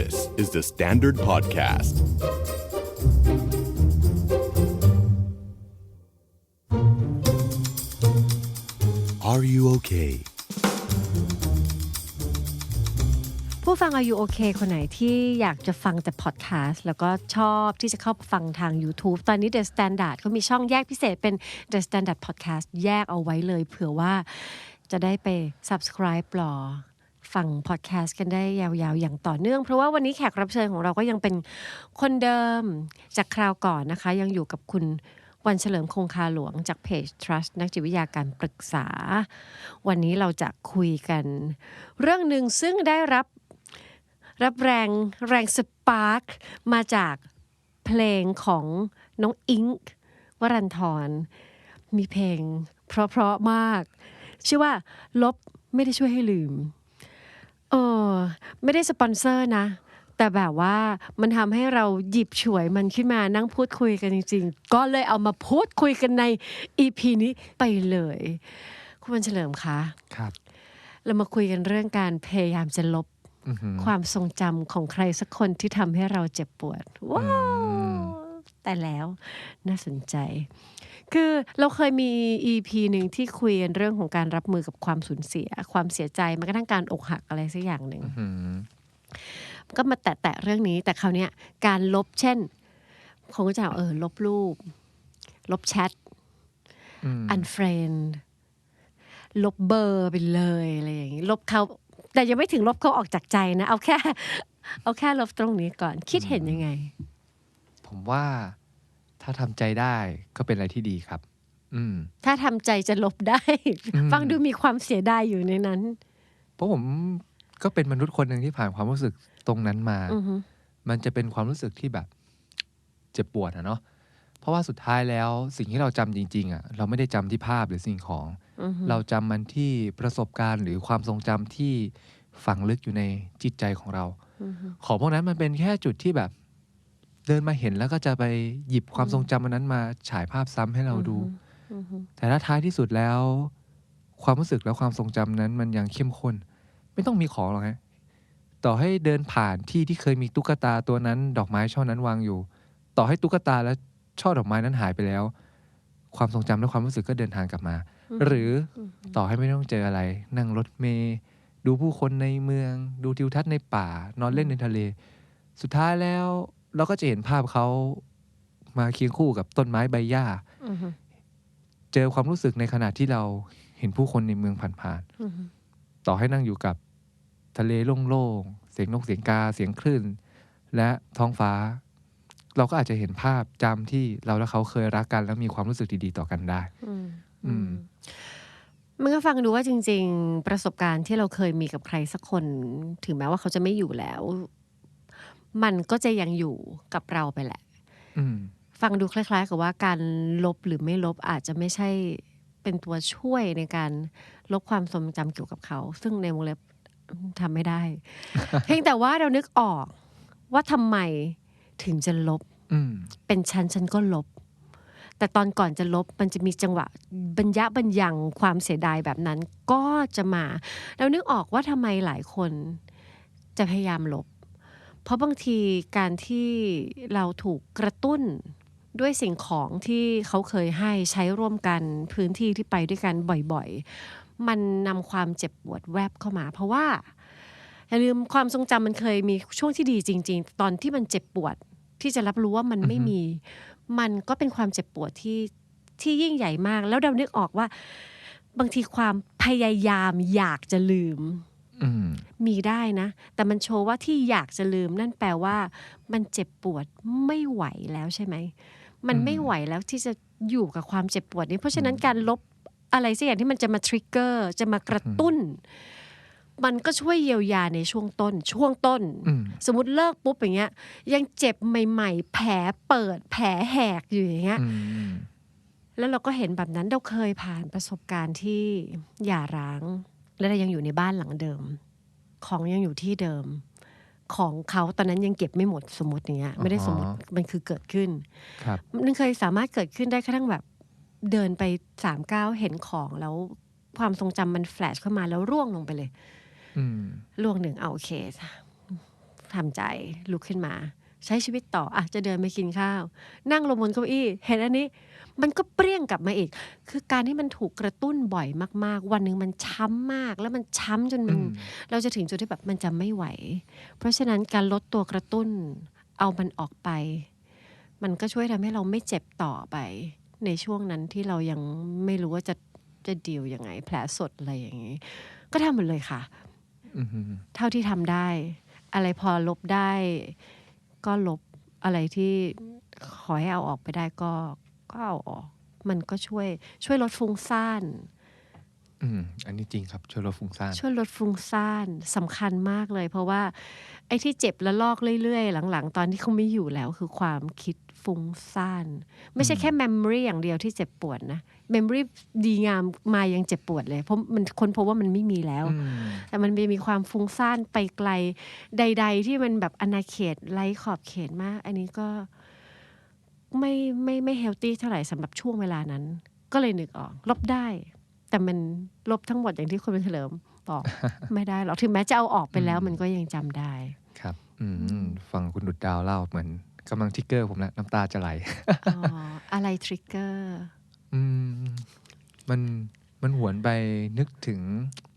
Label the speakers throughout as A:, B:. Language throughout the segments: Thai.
A: This is the Standard Podcast. Are you okay?
B: ผู้ฟังอายุโอเคคนไหนที่อยากจะฟังแต่พอดแคสต์แล้วก็ชอบที่จะเข้าฟังทาง YouTube ตอนนี้ The Standard เขามีช่องแยกพิเศษเป็น The Standard Podcast แยกเอาไว้เลยเผื่อว่าจะได้ไป subscribe รอ ฟังพอดแคสต์กันได้ยาวๆ อย่างต่อเนื่อง เพราะว่าวันนี้แขกรับเชิญของเราก็ยังเป็นคนเดิมจากคราวก่อนนะคะ ยังอยู่กับคุณวันเฉลิมคงคาหลวงจากเพจ Trust นักจิตวิทยาการปรึกษา วันนี้เราจะคุยกัน เรื่องหนึ่งซึ่งได้รับรับแรงแรงสปาร์คมาจากเพลงของน้องอิงค์วรันทรมีเพลงเพราะๆมาก ชื่อว่าลบไม่ได้ช่วยให้ลืม เออ ไม่ได้สปอนเซอร์นะ แต่แบบว่ามันทำให้เราหยิบฉวยมันขึ้นมานั่งพูดคุยกันจริง ๆ ก็เลยเอามาพูดคุยกันใน EP นี้ไปเลย คุณวันเฉลิมคะ
C: ครับ
B: เรามาคุยกันเรื่องการพยายามจะลบ
C: อือหือ
B: ความทรงจำของใครสักคนที่ทำให้เราเจ็บปวดว้าว แต่แล้วน่าสนใจ คือเราเคยมี EP หนึ่งที่คุยกันเรื่องของการรับมือกับความสูญเสีย ความเสียใจแม้กระทั่งการอกหักอะไรสักอย่างหนึ่ง
C: อืม
B: ก็มาแตะๆเรื่องนี้ แต่คราวเนี้ยการลบเช่นคงก็จะเอาเออลบรูป ลบแชท
C: อืม
B: อันเฟรนลบเบอร์ไปเลยอะไรอย่างนี้ลบเขาแต่ยังไม่ถึงลบเขาออกจากใจนะ เอาแค่ เอาแค่ลบตรงนี้ก่อน คิดเห็นยังไง
C: ผมว่าถ้าทำใจได้ก็เป็นอะไรที่ดีครับ อืม
B: ถ้าทำใจจะลบได้
C: อืม
B: ฟังดูมีความเสียดายอยู่ในนั้น
C: เพราะผมก็เป็นมนุษย์คนหนึ่งที่ผ่านความรู้สึกตรงนั้นมา
B: อือฮึ
C: มันจะเป็นความรู้สึกที่แบบ เจ็บปวดอะเนาะ เพราะว่าสุดท้ายแล้วสิ่งที่เราจำจริง ๆอะเราไม่ได้จำที่ภาพหรือสิ่งของ
B: อือฮึ
C: เราจำมันที่ประสบการณ์หรือความทรงจำที่ฝังลึกอยู่ในจิตใจของเรา
B: อือฮึ
C: ของพวกนั้นมันเป็นแค่จุดที่แบบ เดินมาเห็นแล้วก็จะไปหยิบความทรงจำมันนั้นมาฉายภาพซ้ำให้เราดู
B: อือฮึ
C: แต่ถ้าท้ายที่สุดแล้ว ความรู้สึกและความทรงจำนั้นมันยังเข้มข้น ไม่ต้องมีของหรอกฮะต่อให้เดินผ่านที่ที่เคยมีตุ๊กตาตัวนั้น ดอกไม้ช่อนั้นวางอยู่ ต่อให้ตุ๊กตาและช่อดอกไม้นั้นหายไปแล้ว ความทรงจำและความรู้สึกก็เดินทางกลับมา หรือต่อให้ไม่ต้องเจออะไร นั่งรถเมล์ดูผู้คนในเมือง ดูทิวทัศน์ในป่า นอนเล่นในทะเล สุดท้ายแล้ว เราก็จะเห็นภาพเขามาเคียงคู่กับต้นไม้ใบหญ้า
B: อือฮึ
C: เจอความรู้สึกในขณะที่เราเห็นผู้คนในเมืองผ่าน
B: อือฮึ
C: ๆต่อให้นั่งอยู่กับทะเลโล่งๆ เสียงนกเสียงกาเสียงคลื่น และท้องฟ้า เราก็อาจจะเห็นภาพจำที่เราและเขาเคยรักกันแล้วมีความรู้สึกดีๆต่อกันได้
B: อืม
C: อืม
B: มันก็ฟังดูว่าจริง ๆ ประสบการณ์ที่เราเคยมีกับใครสักคน ถึงแม้ว่าเขาจะไม่อยู่แล้ว มันก็จะยังอยู่กับเราไปแหละ
C: อืม
B: ฟังดูคล้าย ๆ กับว่าการลบหรือไม่ลบอาจจะไม่ใช่เป็นตัวช่วยในการลบความทรงจำเกี่ยวกับเขา ซึ่งในวงเล็บทำไม่ได้ เพียงแต่ว่าเรานึกออกว่าทำไมถึงจะลบ
C: อืม
B: เป็นฉันฉันก็ลบ แต่ตอนก่อนจะลบมันจะมีจังหวะบัญญะบัญญังความเสียดายแบบนั้นก็จะมา เรานึกออกว่าทำไมหลายคนจะพยายามลบ เพราะบางทีการที่เราถูกกระตุ้นด้วยสิ่งของที่เขาเคยให้ใช้ร่วมกันพื้นที่ที่ไปด้วยกันบ่อยๆ มันนำความเจ็บปวดแวบเข้ามา เพราะว่าอย่าลืมความทรงจำมันเคยมีช่วงที่ดีจริง ๆ ตอนที่มันเจ็บปวดที่จะรับรู้ว่ามันไม่
C: อือฮึ
B: มี มันก็เป็นความเจ็บปวดที่ที่ยิ่งใหญ่มาก แล้วเรานึกออกว่า บางทีความพยายามอยากจะลืม
C: อื ม
B: มีได้นะ แต่มันโชว์ว่าที่อยากจะลืมนั่นแปลว่า มันเจ็บปวดไม่ไหวแล้วใช่ไหม มัน
C: อืม
B: ไม่ไหวแล้วที่จะอยู่กับความเจ็บปวดนี้ เพราะฉะนั้นการลบอะไรสักอย่างที่มันจะมาทริกเกอร์จะมากระตุ้น มันก็ช่วยเยียวยาในช่วงต้น ช่วงต้น
C: อืม
B: สมมติเลิกปุ๊บอย่างเงี้ย ยังเจ็บใหม่ ๆ แผลเปิด แผลแหกอยู่อย่างเงี้ย
C: อืม
B: แล้วเราก็เห็นแบบนั้นเราเคยผ่านประสบการณ์ที่หย่าร้าง และเรายังอยู่ในบ้านหลังเดิม ของยังอยู่ที่เดิม ของเขาตอนนั้นยังเก็บไม่หมดสมมติอย่างเงี้ยไม่ได้สมมติ
C: อ๋อ
B: มันคือเกิดขึ้น
C: ครับ
B: มันเคยสามารถเกิดขึ้นได้กระทั่งแบบเดินไปสามก้าวเห็นของแล้วความทรงจำมันแฟลชเข้ามาแล้วร่วงลงไปเลย
C: อืม
B: ล่วงหนึ่งเอาโอเคทำใจลุกขึ้นมา ใช้ชีวิตต่ออะจะเดินไปกินข้าว นั่งลงบนเก้าอี้ เห็นอันนี้ มันก็เปรี้ยงกลับมาอีก คือการที่มันถูกกระตุ้นบ่อยมาก ๆ วันหนึ่งมันช้ำมาก แล้วมันช้ำจนมัน
C: อืม
B: เราจะถึงจุดที่แบบมันจะไม่ไหว เพราะฉะนั้นการลดตัวกระตุ้น เอามันออกไป มันก็ช่วยทำให้เราไม่เจ็บต่อไป ในช่วงนั้นที่เรายังไม่รู้ว่าจะจะดีลยังไง แผลสดอะไรอย่างนี้ ก็ทำหมดเลยค่ะ
C: อืมอืม
B: เท่าที่ทำได้ อะไรพอลบได้ ก็ลบอะไรที่ขอให้เอาออกไปได้ก็ ก็เอาออก มันก็ช่วยช่วยลดฟุ้งซ่าน
C: อืมอันนี้จริงครับช่วยลดฟุ้งซ่าน
B: ช่วยลดฟุ้งซ่านสำคัญมากเลย เพราะว่า ไอ้ที่เจ็บและลอกเรื่อยๆ หลังๆ ตอนที่เขาไม่อยู่แล้วคือความคิดฟุ้งซ่านไม่ใช่แค่ memory อย่างเดียวที่เจ็บปวดนะ memory ดีงามมายังเจ็บปวดเลย เพราะมันคนพบว่ามันไม่มีแล้ว
C: อืม
B: แต่มันมีความฟุ้งซ่านไปไกลใด ๆ ที่มันแบบอนาเขตไร้ขอบเขตมาก อันนี้ก็ ไม่ไม่ไม่เฮลตี้เท่าไหร่สำหรับช่วงเวลานั้น ก็เลยนึกออก ลบได้ แต่มันลบทั้งหมดอย่างที่คุณเป็นเฉลิมบอกไม่ได้หรอกถึงแม้จะเอาออกไปแล้ว
C: อืม
B: มันก็ยังจำได้
C: ครับอืมฟังคุณดุดดาวเล่าเหมือนกำลังทริกเกอร์ผมแล้วน้ำตาจะไหล
B: อ๋ออะไรทริกเกอร์
C: อืมมันมันหวนไปนึกถึง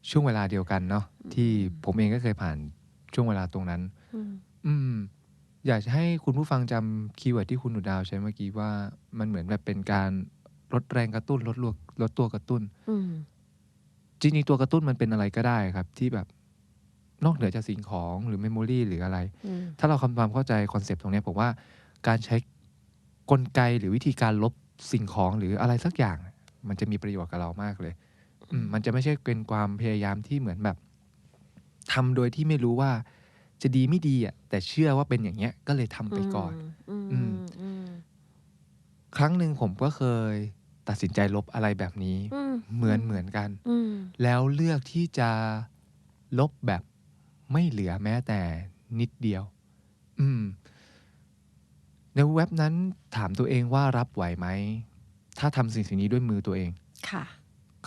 C: ช่วงเวลาเดียวกันเนาะที่ผมเองก็เคยผ่านช่วงเวลาตรงนั้น อืม อยากจะให้คุณผู้ฟังจำคีย์เวิร์ดที่คุณหนูดาวใช้เมื่อกี้ว่ามันเหมือนแบบเป็นการลดแรงกระตุ้นลดลวลดตัวกระตุ้น
B: อืม
C: จริงๆตัวกระตุ้นมันเป็นอะไรก็ได้ครับ ที่แบบนอกเหนือจากสิ่งของหรือเมมโมรีหรืออะไร
B: อืม
C: ถ้าเราคำความเข้าใจคอนเซปต์ตรงเนี้ยผมว่าการใช้กลไกหรือวิธีการลบสิ่งของหรืออะไรสักอย่าง มันจะมีประโยชน์กับเรามากเลย อืมมันจะไม่ใช่เป็นความพยายามที่เหมือนแบบทำโดยที่ไม่รู้ว่า จะดีไม่ดีอะแต่เชื่อว่าเป็นอย่างเงี้ยก็เลยทำไปก่อน
B: อืม
C: อื
B: อื
C: ม
B: มอืม
C: ครั้งหนึ่งผมก็เคยตัดสินใจลบอะไรแบบนี้
B: อืม
C: เหมือนเหมือนกัน
B: อืม
C: แล้วเลือกที่จะลบแบบไม่เหลือแม้แต่นิดเดียว อืม ในเว็บนั้นถามตัวเองว่ารับไหวไหม ถ้าทำสิ่งสิ่งนี้ด้วยมือตัวเอง
B: ค่ะ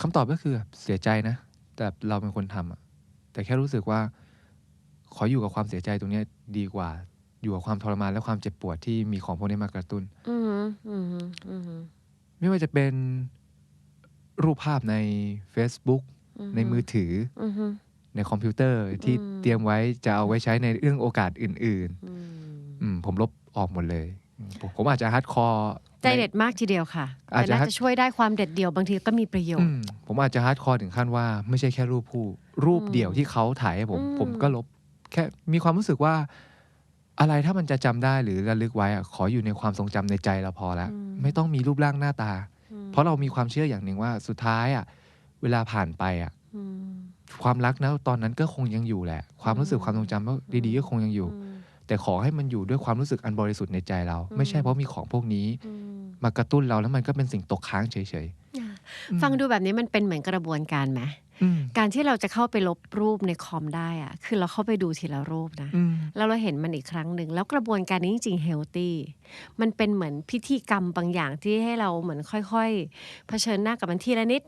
C: คำตอบก็คือเสียใจนะ แต่เราเป็นคนทำอะแต่แค่รู้สึกว่า ขออยู่กับความเสียใจตรงเนี้ยดีกว่า อยู่กับความทรมานและความเจ็บปวดที่มีของพวกนี้มากระตุ้น
B: อืมอืมอืม
C: ไม่ว่าจะเป็นรูปภาพใน Facebook
B: อืม
C: ในมือถือ
B: อืม
C: ในคอมพิวเตอร์ที่
B: อืม
C: เตรียมไว้จะเอาไว้ใช้ในเรื่องโอกาสอื่น
B: อืม
C: ๆอืมผมลบออกหมดเลยอืมผมผมอาจจะฮาร์ดคอร์
B: ใจเด็ดมากทีเดียวค่ะ
C: อาจ
B: แต่
C: จะ
B: น่าจะช่วยได้ความเด็ดเดี่ยวบางทีก็มีประโยช
C: อื
B: น์
C: มผมอาจจะฮาร์ดคอร์ถึงขั้นว่า ไม่ใช่แค่รูปผู้ รูป
B: อืม
C: เดี่ยวที่เขาถ่ายให้ผม
B: อืม
C: ผมก็ลบ แค่มีความรู้สึกว่าอะไรถ้ามันจะจำได้หรือระลึกไว้อะขออยู่ในความทรงจำในใจเราพอแล้วไม่ต้องมีรูปร่างหน้าตา
B: อืม
C: เพราะเรามีความเชื่ออย่างหนึ่งว่าสุดท้ายอะ เวลาผ่านไปอะ
B: อืม
C: ความรักนะตอนนั้นก็คงยังอยู่แหละ ความรู้สึก
B: อืม
C: ความทรงจำก็ดีๆก็คงยังอยู่
B: อืม
C: แต่ขอให้มันอยู่ด้วยความรู้สึกอันบริสุทธิ์ในใจเรา
B: อืม
C: ไม่ใช่เพราะมีของพวกนี้
B: อืม
C: มากระตุ้นเราแล้วมันก็เป็นสิ่งตกค้างเฉย
B: อะ
C: ๆ
B: ฟังดูแบบนี้มันเป็นเหมือนกระบวนการไหม
C: อืม
B: การที่เราจะเข้าไปลบรูปในคอมได้อะคือเราเข้าไปดูทีละรูปนะ
C: อืม
B: แล้วเราเห็นมันอีกครั้งหนึ่ง แล้วกระบวนการนี้จริงๆเฮลตี้มันเป็นเหมือนพิธีกรรมบางอย่างที่ให้เราเหมือนค่อยๆเผชิญหน้ากับมันทีละนิด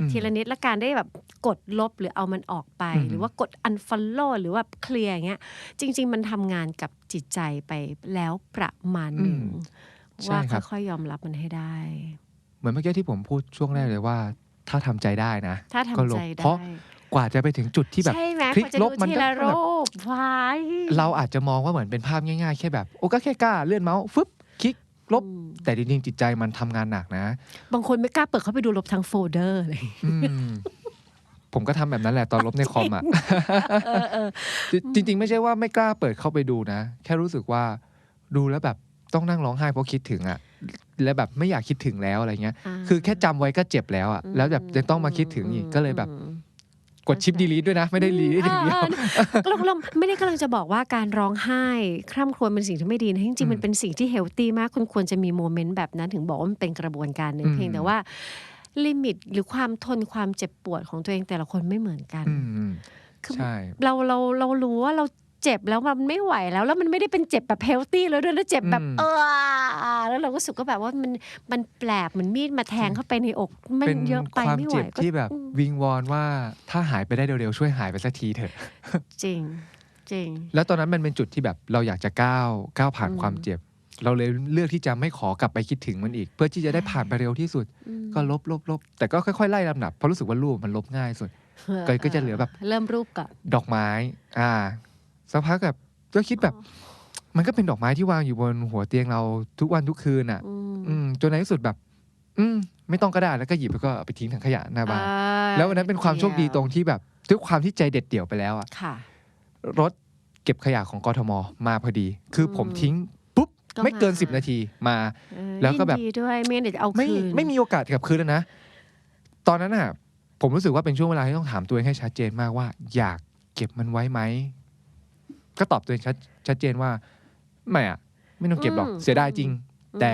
C: อืม
B: ทีละนิดและการได้แบบกดลบหรือเอามันออกไป
C: อืม
B: หรือว่ากด unfollow หรือว่าเคลียร์อย่างเงี้ย จริง ๆ มันทำงานกับจิตใจไปแล้วประมาณหนึ่ง
C: ใช่
B: ว่า
C: ครับ
B: ค่อยๆยอมรับมันให้ได้
C: เหมือนเมื่อกี้ที่ผมพูดช่วงแรกเลยว่า ถ้าทำใจได้นะ
B: ถ้า
C: ก็
B: ทำ
C: ล
B: ใจ
C: บ
B: ได้
C: เพราะกว่าจะไปถึงจุดที่แบบ
B: ใช่ไหม
C: คลิก
B: พอจะ
C: ล
B: ดู
C: บมัน
B: ที
C: ก็
B: ละ
C: แบบ
B: รูปวาย
C: เราอาจจะมองว่าเหมือนเป็นภาพง่ายๆ แค่แบบ โอ้ก็แค่กล้าเลื่อนเมาส์ฟึบคลิกลบ
B: อืม
C: แต่จริงๆจิตใจมันทำงานหนักนะ
B: บางคนไม่กล้าเปิดเข้าไปดูลบทั้งโฟลเดอร์เลย
C: อืมผมก็ทำแบบนั้นแหละตอนลบในคอมอะ
B: เออเออ
C: จริง ๆ ไม่ใช่ว่าไม่กล้าเปิดเข้าไปดูนะ แค่รู้สึกว่าดูแล้วแบบต้องนั่งร้องไห้เพราะคิดถึงอะ และแบบไม่อยากคิดถึงแล้วอะไรเงี้ยาคือแค่จำไว้ก็เจ็บแล้วอะ แล้วแบบยังต้องมาคิดถึงอีกก็เลยแบบ
B: อืม
C: กดชิปดีลีทด้วยนะ ไม่ได้ลีทอย่างเดียว
B: ก็เราเราไม่ได้กำลังจะบอกว่าการร้องไห้คร่ำครวญเป็นสิ่งที่ไม่ดีนะจริงๆมันเป็นสิ่งที่เฮลตี้มากคุณควรจะมีโมเมนต์แบบนั้นถึงบอกว่ามันเป็นกระบวนการหนึ่ง
C: อืม
B: เพียงแต่ว่าลิมิตหรือความทนความเจ็บปวดของตัวเองแต่ละคนไม่เหมือนกัน
C: อืมอืม
B: คือ
C: ใช่
B: เราเราเรารู้ว่าเรา เจ็บแล้วมันไม่ไหวแล้ว แล้วมันไม่ได้เป็นเจ็บแบบเฮลตี้แล้วด้วยแล้วเจ็บแบบ
C: อืม
B: เออแล้วเราก็รู้สึกก็แบบว่ามันมันแปลกเหมือนมีดมาแทงเข้าไปในอกมัน
C: เป็น
B: เยอะไป
C: ความ
B: ไม่ไหว
C: เจ็บ
B: ก็
C: ที่แบบ
B: อืม
C: วิงวอนว่าถ้าหายไปได้เร็วๆช่วยหายไปสักทีเถอะ
B: จริงจริง
C: แล้วตอนนั้นมันเป็นจุดที่แบบเราอยากจะก้าวก้าวผ่าน
B: อืม
C: ความเจ็บ เราเลยเลือกที่จะไม่ขอกลับไปคิดถึงมันอีก เพื่อที่จะได้ผ่านไปเร็วที่สุด
B: อืม
C: ก็ลบลบลบแต่ก็ค่อยๆไล่ลำดับเพราะรู้สึกว่ารูปมันลบง่ายสุดก็ก็จะเหลือแบบ
B: เริ่มรูปก่อน
C: ดอกไม้ อ่า สักพักแบบก็คิดแบบ มันก็เป็นดอกไม้ที่วางอยู่บนหัวเตียงเราทุกวันทุกคืนอะ
B: อืม
C: อืมจนในที่สุดแบบ อืมไม่ต้องก็ได้แล้วก็หยิบแล้วก็เอาไปทิ้งถังขยะหน้าบ้าน
B: อ่า
C: แล้ววันนั้นเป็นความโชคดีตรงที่แบบด้วยความที่ใจเด็ดเดี่ยวไปแล้วอะ
B: ค่ะ
C: รถเก็บขยะของกทมมาพอดี คืออ
B: ม
C: ผมทิ้งปุ๊บ
B: ก็
C: ไม่เกิน
B: มา
C: สิบนาทีมา
B: เออ
C: แล้วก็แบบ
B: ยินดีด้วยไม่งั้นเดี๋ยวจะเอา
C: ไม่
B: คืน
C: ไม่มีโอกาสกลับคืนแล้วนะตอนนั้นอะผมรู้สึกว่าเป็นช่วงเวลาที่ต้องถามตัวเองให้ชัดเจนมากว่า อยากเก็บมันไว้ไหม ก็ตอบตัวเองชัดชัดเจนว่าไม่อะไม่ต้องเก็บหรอก
B: อืม
C: เสียดายจริง
B: อืม
C: แต่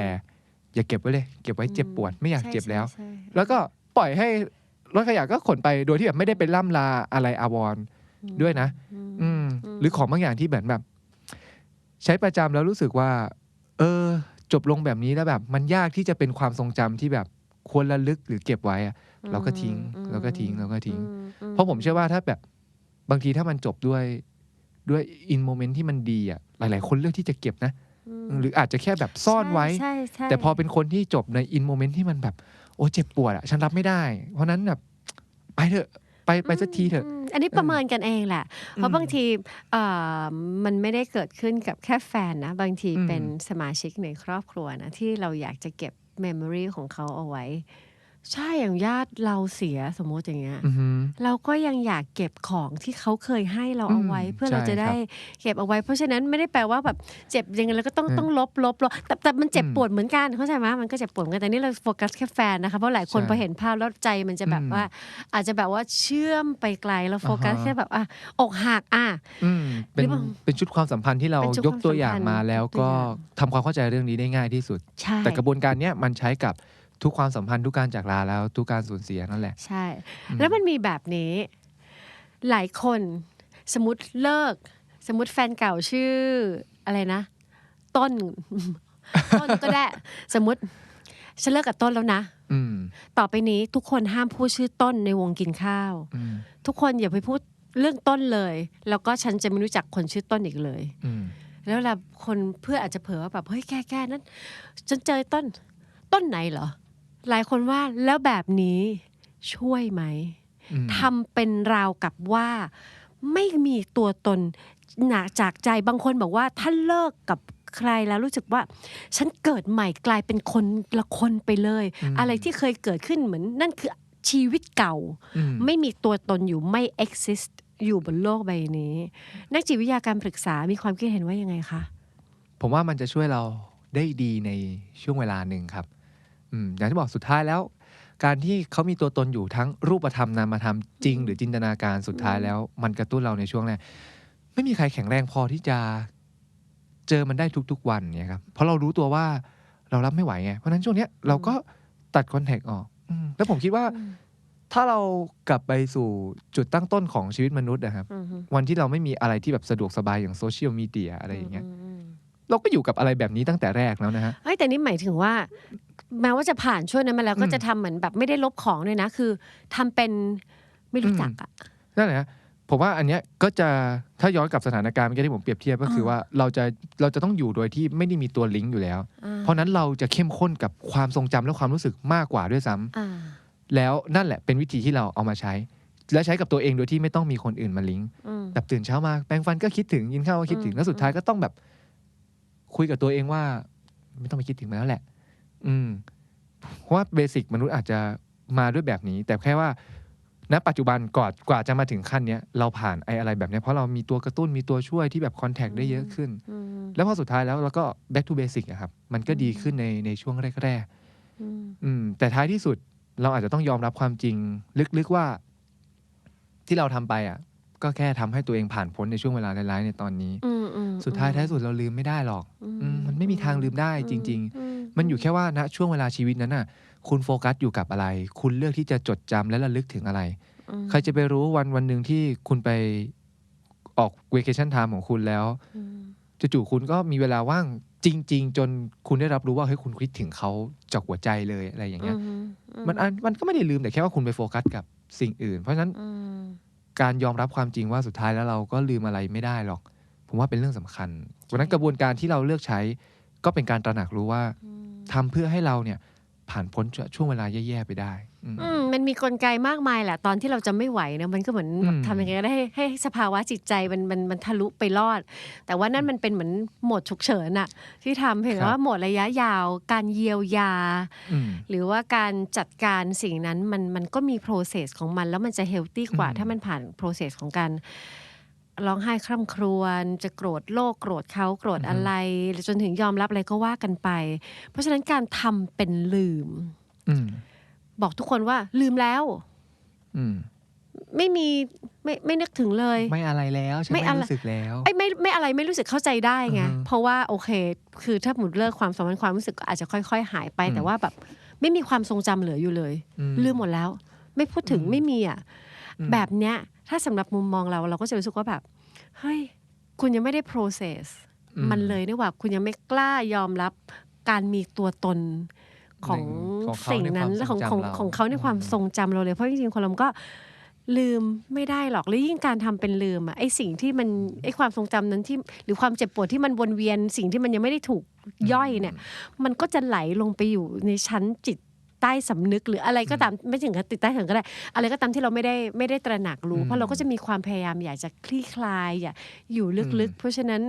C: อย่าเก็บไว้เลย เก็บไว้เจ็บปวดไม่อยาก
B: ใช่
C: เจ็บแล้ว
B: ใช่ใช่
C: แล้วก็ปล่อยให้รถขยะก็ขนไปโดยที่แบบไม่ได้ไปล่ำลาอะไรอาวรณ์ด้วยนะ
B: อืม
C: อืม
B: อืม
C: หรือของบางอย่างที่แบบแบบ ใช้ประจำแล้วรู้สึกว่า เออ จบลงแบบนี้แล้วแบบ มันยากที่จะเป็นความทรงจำที่แบบควรระลึกหรือเก็บไว้อะเราก็ทิ้ง
B: อืม
C: เราก็ทิ้งเราก็ทิ้ง
B: อืมอื
C: เพราะผมเชื่อว่าถ้าแบบบางทีถ้ามันจบด้วย ด้วยอินโมเมนต์ที่มันดีอะหลาย ๆ คนเลือกที่จะเก็บนะ
B: ม
C: หรืออาจจะแค่แบบซ่อนไว้
B: ใช่ใช่
C: แต่พอเป็นคนที่จบในอินโมเมนต์ที่มันแบบ โอ้เจ็บปวดอะฉันรับไม่ได้ เพราะนั้นแบบไปเถอะไปไปสักทีเถอะ
B: มอันนี้ประเมินกันเองแหละ เพราะบางทีเอ่อมันไม่ได้เกิดขึ้นกับแค่แฟนนะ บางที
C: อืม
B: เป็นสมาชิกในครอบครัวนะ ที่เราอยากจะเก็บเมมโมรีของเขาเอาไว้ ใช่ อย่างญาติเราเสียสมมติอย่างเงี้ย
C: อือหือ
B: เราก็ยังอยากเก็บของที่เขาเคยให้เราเอาไว้
C: อืม
B: เพื่อเรา
C: ใช่
B: จะได้เก็บเอาไว้ เพราะฉะนั้นไม่ได้แปลว่าแบบเจ็บยังไงแล้วก็ต้อง
C: อืม
B: ต้องลบลบลบแต่แต่มันเจ็บ
C: อืม
B: ปวดเหมือนกันเข้าใจไหมมันก็เจ็บปวดเหมือนกันแต่นี่เราโฟกัสแค่แฟนนะคะเพราะหลายคน
C: ใช่
B: พอเห็นภาพแล้วใจมันจะแบบ
C: อืม
B: ว่า อาจจะแบบว่าเชื่อมไปไกลเราโฟกัส
C: อ่าฮะ
B: แค่แบบอะอกหักอะ
C: อืมเป็น
B: หรือเปล่า
C: เป็นชุดความสัมพันธ์ที่เรา
B: เป็นชุด
C: ยกตัวอย่าง
B: ความสัมพันธ์
C: มาแล้ว
B: ยกตัว
C: ก็
B: อย่าง
C: ทำความเข้าใจเรื่องนี้ได้ง่ายที่สุด
B: ใช่
C: แต่กระบวนการเนี้ยมันใช้กับ ทุกความสัมพันธ์ทุกการจากลาแล้วทุกการสูญเสียนั่นแหละ
B: ใช่ แล้วมันมีแบบนี้ หลายคนสมมติเลิก สมมติแฟนเก่าชื่ออะไรนะ ต้น ต้นก็ได้ สมมติฉันเลิกกับต้นแล้วนะ
C: อืม
B: ต่อไปนี้ทุกคนห้ามพูดชื่อต้นในวงกินข้าว
C: อืม
B: ทุกคนอย่าไปพูดเรื่องต้นเลย แล้วก็ฉันจะไม่รู้จักคนชื่อต้นอีกเลย
C: อืม
B: แล้วเวลาคนเพื่อนอาจจะเผลอว่าแบบเฮ้ยแกแกนั้น ฉันเจอต้นต้นไหนเหรอ หลายคนว่าแล้วแบบนี้ช่วยไหม
C: อืม
B: ทำเป็นราวกับว่าไม่มีตัวตนหนาจากใจบางคนบอกว่าถ้าเลิกกับใครแล้วรู้สึกว่า ฉันเกิดใหม่กลายเป็นคนละคนไปเลย อะไรที่เคยเกิดขึ้นเหมือนนั่นคือชีวิตเก่า
C: อืม
B: ไม่มีตัวตนอยู่ไม่ exist อยู่บนโลกใบนี้ นักจิตวิทยาการปรึกษามีความคิดเห็นว่ายังไงคะ
C: ผมว่ามันจะช่วยเราได้ดีในช่วงเวลาหนึ่งครับ อืมอย่างที่บอกสุดท้ายแล้ว การที่เขามีตัวตนอยู่ทั้งรูปธรรมนามธรรมจริง หรือจินตนาการสุดท้ายแล้ว มันกระตุ้นเราในช่วงแรกไม่มีใครแข็งแรงพอที่จะเจอมันได้ทุกๆวันเนี่ยครับเพราะเรารู้ตัวว่าเรารับไม่ไหวไงเพราะฉะนั้นช่วงเนี้ยเราก็ตัดคอนแทคออกอืมแล้วผมคิดว่า ถ้าเรากลับไปสู่จุดตั้งต้นของชีวิตมนุษย์นะครับ
B: อือฮึ
C: วันที่เราไม่มีอะไรที่แบบสะดวกสบายอย่างโซเชียลมีเดียอะไรอย่างเงี้ย
B: มม
C: เราก็อยู่กับอะไรแบบนี้ตั้งแต่แรกแล้วนะฮะ
B: เอ้ยแต่นี่หมายถึงว่า แม้ว่าจะผ่านช่วงนั้นมาแล้วก็
C: อืม
B: จะทำเหมือนแบบไม่ได้ลบของเลยนะ คือทำเป็นไม่รู้จักอะ
C: นั่นแหละฮะผมว่าอันเนี้ยก็จะถ้าย้อนกลับสถานการณ์เมื่อกี้ที่ผมเปรียบเทียบก็คือ
B: อ่า
C: ว่าเราจะเราจะต้องอยู่โดยที่ไม่ได้มีตัวลิงก์อยู่แล้ว
B: อ่า
C: เพราะนั้นเราจะเข้มข้นกับความทรงจำและความรู้สึกมากกว่าด้วยซ้ำ
B: อ่า
C: แล้วนั่นแหละเป็นวิธีที่เราเอามาใช้ และใช้กับตัวเองโดยที่ไม่ต้องมีคนอื่นมาลิงก์
B: อืม
C: แบบตื่นเช้ามาแปรงฟันก็คิดถึงกินข้าวก็คิดถึง
B: อืม
C: แล้วสุดท้ายก็ต้องแบบ คุยกับตัวเองว่า ไม่ต้องไปคิดถึงมันแล้วแหละ อืมเพราะว่าเบสิกมนุษย์อาจจะมาด้วยแบบนี้ แต่แค่ว่าณปัจจุบันก่อนกว่าจะมาถึงขั้นเนี้ยเราผ่านไอ้อะไรแบบเนี้ยเพราะเรามีตัวกระตุ้นมีตัวช่วยที่แบบคอนแทคได้เยอะขึ้น
B: อืม
C: แล้วพอสุดท้ายแล้วเราก็ back to basic อะครับ มันก็ดีขึ้นในในช่วงแรก
B: อืม
C: ๆอืม แต่ท้ายที่สุดเราอาจจะต้องยอมรับความจริง ลึกๆว่า ที่เราทำไปอะ ก็แค่ทำให้ตัวเองผ่านพ้นในช่วงเวลาร้ายๆในตอนนี้
B: อืมอืม
C: สุดท้ายท้ายสุดเราลืมไม่ได้หรอกอืมมันไม่มีทางลืมได้จริง ๆ มันอยู่แค่ว่าณช่วงเวลาชีวิตนั้นน่ะ คุณโฟกัสอยู่กับอะไร คุณเลือกที่จะจดจำและระลึกถึงอะไร
B: อืม
C: ใครจะไปรู้วันวันหนึ่งที่คุณไปออกเวก a ชั่นไทม์ของคุณแล้ว
B: อืม
C: จู่ๆคุณก็มีเวลาว่างจริง ๆ จนคุณได้รับรู้ว่าเฮ้ยคุณคิดถึงเขาจากหัวใจเลยอะไรอย่างเงี้ย
B: อื
C: มันอันมันก็ไม่ได้ลืมแต่แค่ว่าคุณไปโฟกัสกับสิ่งอื่น เพราะฉะนั้น
B: อืม
C: การยอมรับความจริงว่าสุดท้ายแล้วเราก็ลืมอะไรไม่ได้หรอก ผมว่าเป็นเรื่องสำคัญวันนั้นกระบวนการที่เราเลือกใช้ก็เป็นการตระหนักรู้ว่า ทำเพื่อให้เราเนี่ยผ่านพ้นช่วงเวลาแย่ๆไปได้อืม
B: อืมมันมีกลไกมากมายแหละ ตอนที่เราจะไม่ไหวเนี่ยมันก็เหมือนแบบ
C: อืม
B: ทำยังไงก็ได้ให้ให้สภาวะจิตใจมันมันมันทะลุไปรอด แต่ว่านั่นมันเป็นเหมือนโหมดฉุกเฉินอะที่ทำเห็น
C: ครับ
B: ว่าโหมดระยะยาว การเยียวยา
C: อืม
B: หรือว่าการจัดการสิ่งนั้นมันมันก็มี process ของมัน แล้วมันจะ healthy กว่า
C: อืม
B: ถ้ามันผ่าน process ของการ ร้องไห้คร่ำครวญจะโกรธโลกโกรธเขาโกรธอะไรหรือจนถึงยอมรับอะไรก็ว่ากันไป เพราะฉะนั้นการทำเป็นลืม
C: อืม
B: บอกทุกคนว่าลืมแล้ว
C: อืม
B: ไม่มีไม่ไม่นึกถึงเลย
C: ไม่อะไรแล้วฉัน
B: ไม่
C: ไม่
B: อะไร
C: รู้สึกแล้ว
B: ไอ้ไม่ไม่อะไรไม่รู้สึกเข้าใจได้ไง
C: อือฮึ
B: เพราะว่าโอเค คือถ้าหมดเลิกความสัมพันธ์ความรู้สึกก็อาจจะค่อย ๆ หายไป
C: อืม
B: แต่ว่าแบบไม่มีความทรงจำเหลืออยู่เลย
C: อืม
B: ลืมหมดแล้ว ไม่พูดถึง
C: อืม
B: ไม่มีอะ
C: อืม
B: แบบเนี้ย ถ้าสำหรับมุมมองเราเราก็จะรู้สึกว่าแบบ เฮ้ย คุณยังไม่ได้ process
C: อื
B: มันเลยนี่หว่า คุณยังไม่กล้ายอมรับการมีตัวตนของ
C: ของเขา
B: สิ่งนั้น
C: ใน
B: และ
C: ค
B: ข
C: วา
B: อง
C: มทรงจำ
B: ของ
C: เรา
B: ของเขาในความ
C: อืม
B: ทรงจำเราเลย เพราะจริงๆคนเราก็ลืมไม่ได้หรอกแล้วยิ่งการทำเป็นลืมอะไอสิ่งที่มันไอความทรงจำนั้นที่ หรือความเจ็บปวดที่มันวนเวียน สิ่งที่มันยังไม่ได้ถูกย่อยเนี่ย มันก็จะไหลลงไปอยู่ในชั้นจิต ใต้สำนึกหรืออะไรก็ตามไม่ถึงกับติดใต้สำนึกก็ได้ อะไรก็ตามที่เราไม่ได้ไม่ได้ตระหนักรู้
C: อืม
B: เพราะเราก็จะมีความพยายามอยากจะคลี่คลายอยากอยู่ลึก
C: อืม
B: ๆเพราะฉะนั้น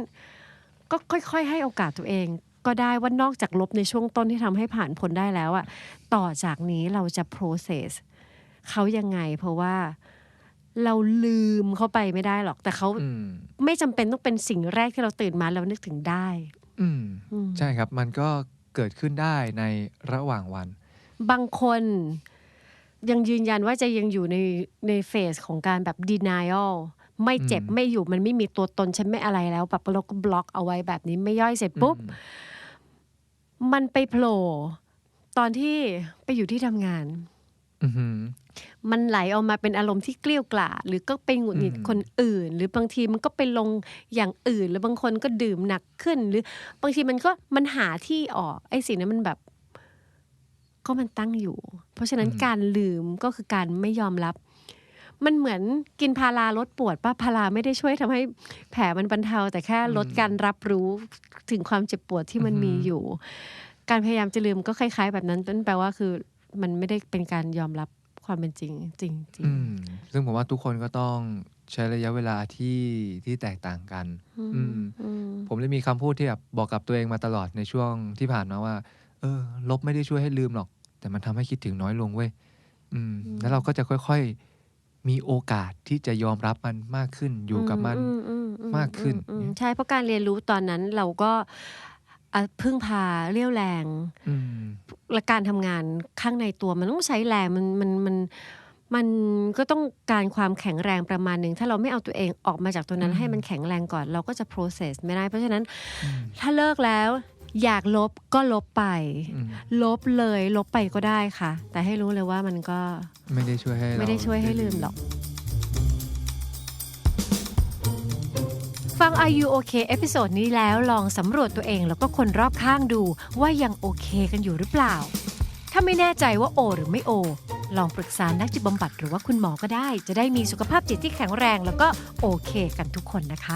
B: ก็ค่อยๆ ให้โอกาสตัวเองก็ได้ว่านอกจากลบในช่วงต้นที่ทำให้ผ่านพ้นได้แล้วอะต่อจากนี้เราจะ process เขายังไง เพราะว่าเราลืมเขาไปไม่ได้หรอก แต่เขา
C: อืม
B: ไม่จำเป็นต้องเป็นสิ่งแรกที่เราตื่นมาแล้วนึกถึงได้
C: อืม
B: อืม
C: ใช่ครับ มันก็เกิดขึ้นได้ในระหว่างวัน
B: บางคนยังยืนยันว่าจะยังอยู่ในในเฟสของการแบบ denial ไม่เจ็บ
C: อืม
B: ไม่อยู่มันไม่มีตัวตนฉันไม่อะไรแล้วแบบเราก็บล็อกเอาไว้แบบนี้ไม่ย่อยเสร็จปุ๊บ
C: อืม
B: มันไปโผล่ตอนที่ไปอยู่ที่ทำงาน
C: อือหือ
B: มันไหลออกมาเป็นอารมณ์ที่เกลี้ยวกล่อมหรือก็ไปหงุดหงิด
C: อืม
B: คนอื่น หรือบางทีมันก็ไปลงอย่างอื่น หรือบางคนก็ดื่มหนักขึ้น หรือบางทีมันก็มันหาที่ออก ไอ้สิ่งนั้นมันแบบ ก็มันตั้งอยู่ เพราะฉะนั้นการลืมก็คือการไม่ยอมรับ มันเหมือนกินพาราลดปวดป้าพาราไม่ได้ช่วยทำให้แผลมันบรรเทา แต่แค่ลดการรับรู้ถึงความเจ็บปวดที่มันมีอยู่ การพยายามจะลืมก็คล้าย ๆ แบบนั้นนั่นแปลว่าคือมันไม่ได้เป็นการยอมรับความเป็นจริงจริงๆ
C: อืมซึ่งผมว่าทุกคนก็ต้องใช้ระยะเวลาที่ที่แตกต่างกัน อืม
B: อืม
C: ผมเลยมีคำพูดที่แบบบอกกับตัวเองมาตลอดในช่วงที่ผ่านมาว่า เออ ลบไม่ได้ช่วยให้ลืมหรอก แต่มันทำให้คิดถึงน้อยลงเว้ยอืม แล้วเราก็จะค่อยๆ มีโอกาสที่จะยอมรับมันมากขึ้นอยู่กับมัน
B: อือือื
C: มากขึ้น
B: อืมใช่เพราะการเรียนรู้ตอนนั้นเราก็อะพึ่งพาเรี่ยวแรง
C: อืม
B: และการทำงานข้างในตัวมันต้องใช้แรงมันมันมันมันก็ต้องการความแข็งแรงประมาณหนึ่งถ้าเราไม่เอาตัวเองออกมาจากตัวนั้น
C: อืม
B: ให้มันแข็งแรงก่อน เราก็จะ process ไม่ได้ เพราะฉะนั้น
C: อืม
B: ถ้าเลิกแล้ว อยากลบก็ลบไป
C: อืม
B: ลบเลยลบไปก็ได้ค่ะ แต่ให้รู้เลยว่ามันก็
C: ไม่ได้ช่วยให้เรา
B: ไม่ได้ช่วยให้ลืมหรอก ฟัง Are You Okay เอพิโซดนี้แล้วลองสำรวจตัวเองแล้วก็คนรอบข้างดูว่ายังโอเคกันอยู่หรือเปล่า ถ้าไม่แน่ใจว่าโอ หรือไม่โอ ลองปรึกษานักจิตบำบัดหรือว่าคุณหมอก็ได้ จะได้มีสุขภาพจิตที่แข็งแรงแล้วก็โอเคกันทุกคนนะคะ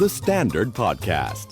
A: The Standard Podcast.